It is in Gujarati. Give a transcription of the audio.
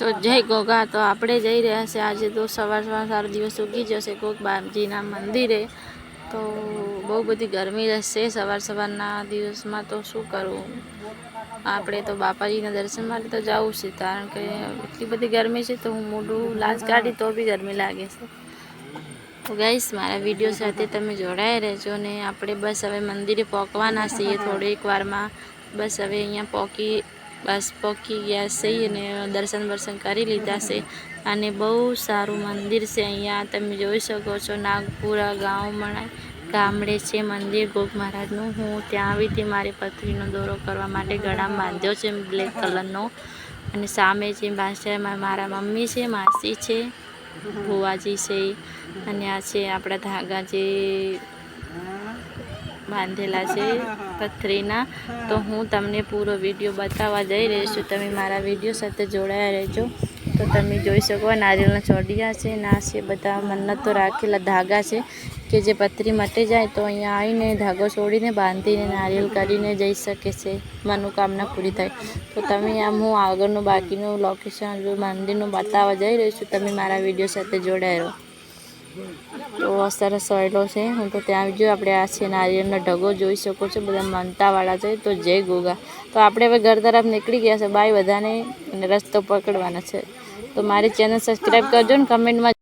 તો જય ગોગા. તો આપણે જઈ રહ્યા છે. આજે તો સવાર સવાર સારો દિવસ ઉગી જશે કોક બાપજીના મંદિરે. તો બહુ બધી ગરમી રહેશે સવાર સવારના દિવસમાં તો શું કરવું? આપણે તો બાપાજીના દર્શન માટે તો જવું છે. કારણ કે એટલી બધી ગરમી છે તો હું મોઢું લાજ કાઢી તો બી ગરમી લાગે છે. તો ગાઈશ મારા વીડિયો સાથે તમે જોડાયા રહેજો ને આપણે બસ હવે મંદિરે પહોંચવાના છીએ થોડીક વારમાં. બસ હવે અહીંયા પહોંચી બસ પહોંચી ગયા છે અને દર્શન બર્શન કરી લીધા છે. અને બહુ સારું મંદિર છે અહીંયા. તમે જોઈ શકો છો નાગપુરા ગામમાં ગામડે છે મંદિર. ગોગ મહારાજનું. હું ત્યાં આવી હતી મારી પથરીનો દોરો કરવા માટે ગળામાં બાંધ્યો છે બ્લેક કલરનો. અને સામે છે પાછળ મારા મમ્મી છે, માસી છે, ભુવાજી છે. અને આ છે આપણા ધાગા જે બાંધેલા છે પથરીના. તો હું તમને પૂરો વીડિયો બતાવવા જઈ રહી છું. તમે મારા વીડિયો સાથે જોડાયા રહેજો. તો તમે જોઈ શકો નારિયેળના ચોડિયા છે, ના છે, બધા મન્નતો રાખેલા ધાગા છે કે જે પથરી મટી જાય તો અહીંયા આવીને ધાગો છોડીને બાંધીને નારિયેળ કરીને જઈ શકે છે. મનોકામના પૂરી થાય. તો તમે આમ હું આગળનું બાકીનું લોકેશન મંદિરનું બતાવવા જઈ રહી છું. તમે મારા વીડિયો સાથે જોડાઈ રહો. તો સરસ સોયલો છે. હું તો ત્યાં જો આપણે આ છે નારિયેળનો ઢગો જોઈ શકો છો. બધા મનતાવાળા છે. તો જય ગોગા. તો આપણે હવે ઘર તરફ નીકળી ગયા છે. બાય બધાને અને રસ્તો પકડવાના છે. તો મારી ચેનલ સબસ્ક્રાઈબ કરજો ને કમેન્ટમાં